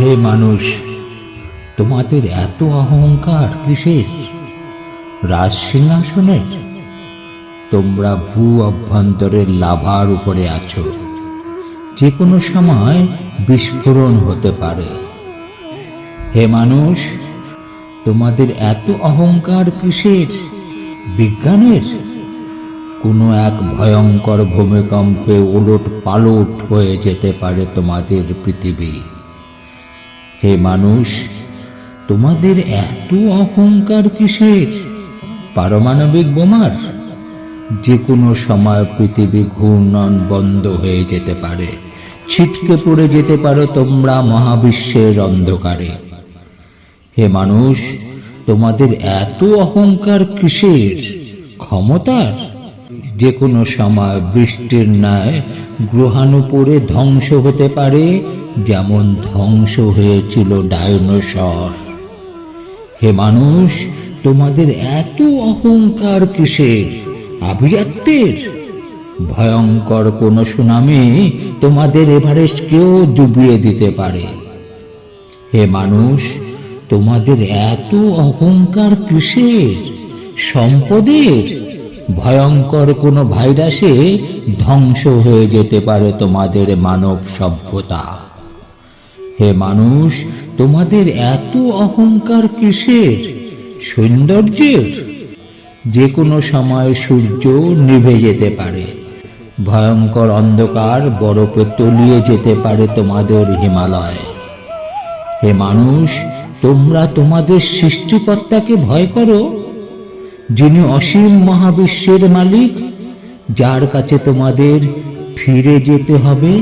হে মানুষ, তোমাদের এত অহংকার কিসের? রাজ সিংহাসনের তোমরা ভূ অভ্যন্তরের লাভার উপরে আছো। যে কোনো সময় বিস্ফোরণ হতে পারে। হে মানুষ, তোমাদের এত অহংকার কিসের? বিজ্ঞানের? কোনো এক ভয়ঙ্কর ভূমিকম্পে ওলট পালট হয়ে যেতে পারে তোমাদের পৃথিবী। হে মানুষ, তোমাদের এত অহংকার কিসের? পারমাণবিক বোমার? যে কোনো সময় পৃথিবী ঘূর্ণন বন্ধ হয়ে যেতে পারে। ছিটকে পড়ে যেতে পারো তোমরা মহাবিশ্বের অন্ধকারে। হে মানুষ, তোমাদের এত অহংকার কিসের? ক্ষমতার? যে কোনো সময় বৃষ্টির ন্যায় গ্রহাণু পড়ে ধ্বংস হতে পারে, যেমন ধ্বংস হয়েছিল ডায়নোসর হে মানুষ, তোমাদের এত অহংকার কিসের? আভিজাত্যের? ভয়ঙ্কর কোন সুনামি তোমাদের এভারেস্টকেও ডুবিয়ে দিতে পারে। হে মানুষ, তোমাদের এত অহংকার কিসের? সম্পদের? ভয়ঙ্কর কোনো ভাইরাসে ধ্বংস হয়ে যেতে পারে তোমাদের মানব সভ্যতা। হে মানুষ, তোমাদের এত অহংকার কিসের? সৌন্দর্যের? যে কোনো সময় সূর্য নিভে যেতে পারে। ভয়ঙ্কর অন্ধকার বরফে তলিয়ে যেতে পারে তোমাদের হিমালয়। হে মানুষ, তোমরা তোমাদের সৃষ্টিকর্তাকে ভয় করো? যিনি অসীম মহাবিশ্বের মালিক যার কাছে তোমাদের ফিরে যেতে হবে।